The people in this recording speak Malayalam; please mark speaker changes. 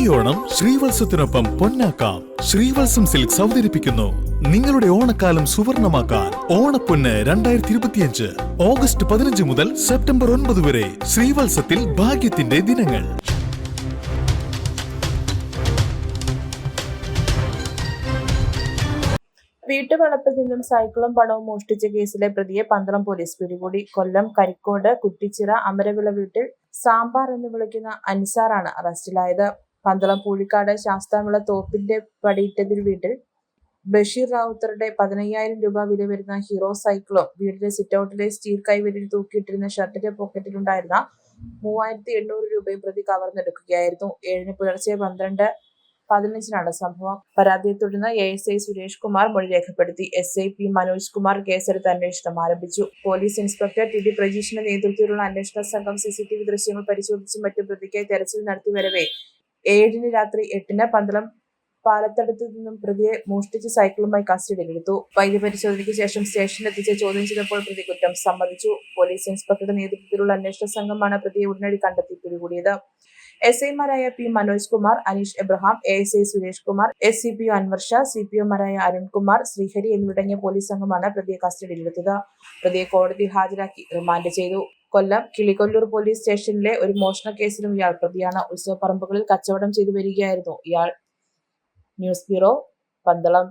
Speaker 1: ഈ ഓണം ശ്രീവത്സത്തിനൊപ്പം പൊന്നാക്കാം. ശ്രീവത്സം സിൽക്സ് അവതരിപ്പിക്കുന്നു. നിങ്ങളുടെ ഓണക്കാലം സുവർണമാക്കാൻ ഓണപ്പൊന്ന് രണ്ടായിരത്തി ഇരുപത്തിയഞ്ച് ഓഗസ്റ്റ് പതിനഞ്ച് മുതൽ സെപ്റ്റംബർ ഒൻപത് വരെ ശ്രീവത്സത്തിൽ ഭാഗ്യത്തിന്റെ ദിനങ്ങൾ.
Speaker 2: വീട്ടുവളപ്പിൽ നിന്നും സൈക്കിളും പണവും മോഷ്ടിച്ച കേസിലെ പ്രതിയെ പന്തളം പോലീസ് പിടികൂടി. കൊല്ലം കരിക്കോട് കുറ്റിച്ചിറ അമരവിള വീട്ടിൽ സാമ്പാർ എന്ന് വിളിക്കുന്ന അൻസാറാണ് അറസ്റ്റിലായത്. പന്തളം പൂഴിക്കാട് ശാസ്താമുള്ള തോപ്പിന്റെ പടിയിട്ടതിൽ വീട്ടിൽ ബഷീർ റാവുത്തറുടെ പതിനയ്യായിരം രൂപ വില വരുന്ന ഹീറോ സൈക്ലോ വീടിന്റെ സിറ്റൗട്ടിലെ സ്റ്റീൽ കൈവരിയിൽ തൂക്കിയിട്ടിരുന്ന ഷർട്ടിന്റെ പോക്കറ്റിലുണ്ടായിരുന്ന മൂവായിരത്തി എണ്ണൂറ് രൂപയും പ്രതി കവർന്നെടുക്കുകയായിരുന്നു. ഏഴിന് പുലർച്ചെ പന്ത്രണ്ട് പതിനഞ്ചിനാണ് സംഭവം. പരാതിയെ തുടർന്ന് A S I Suresh Kumar മൊഴി രേഖപ്പെടുത്തി. S I P Manoj Kumar കേസെടുത്ത് അന്വേഷണം ആരംഭിച്ചു. പോലീസ് ഇൻസ്പെക്ടർ ടി ഡി പ്രജീഷിന്റെ നേതൃത്വത്തിലുള്ള അന്വേഷണ സംഘം സിസിടിവി ദൃശ്യങ്ങൾ പരിശോധിച്ചും മറ്റും പ്രതിക്കായി തെരച്ചിൽ നടത്തി വരവെ ഏഴിന് രാത്രി എട്ടിന് പന്തളം പാലത്തടത്തു നിന്നും പ്രതിയെ മോഷ്ടിച്ച സൈക്കിളുമായി കസ്റ്റഡിയിലെടുത്തു. വൈദ്യ പരിശോധനയ്ക്ക് ശേഷം സ്റ്റേഷനിൽ എത്തിച്ച് ചോദ്യം ചെയ്തപ്പോൾ പ്രതി കുറ്റം സമ്മതിച്ചു. പോലീസ് ഇൻസ്പെക്ടറുടെ നേതൃത്വത്തിലുള്ള അന്വേഷണ സംഘമാണ് പ്രതിയെ ഉടനടി കണ്ടെത്തി പിടികൂടിയത്. എസ് ഐമാരായ P Manoj Kumar Aneesh Abraham A S I Suresh Kumar S C P O Anwar Shah C P ഒമാരായ Arunkumar Sreehari എന്നിവരടങ്ങിയ പോലീസ് സംഘമാണ് പ്രതിയെ കസ്റ്റഡിയിലെടുത്തത്. പ്രതിയെ കോടതി ഹാജരാക്കി റിമാൻഡ് ചെയ്തു. കൊല്ലം കിളികൊല്ലൂർ പോലീസ് സ്റ്റേഷനിലെ ഒരു മോഷണ കേസിലും ഇയാൾ പ്രതിയാണ്. ഉത്സവപ്പറമ്പുകളിൽ കച്ചവടം ചെയ്തു വരികയായിരുന്നു ഇയാൾ. News bureau Pandalam.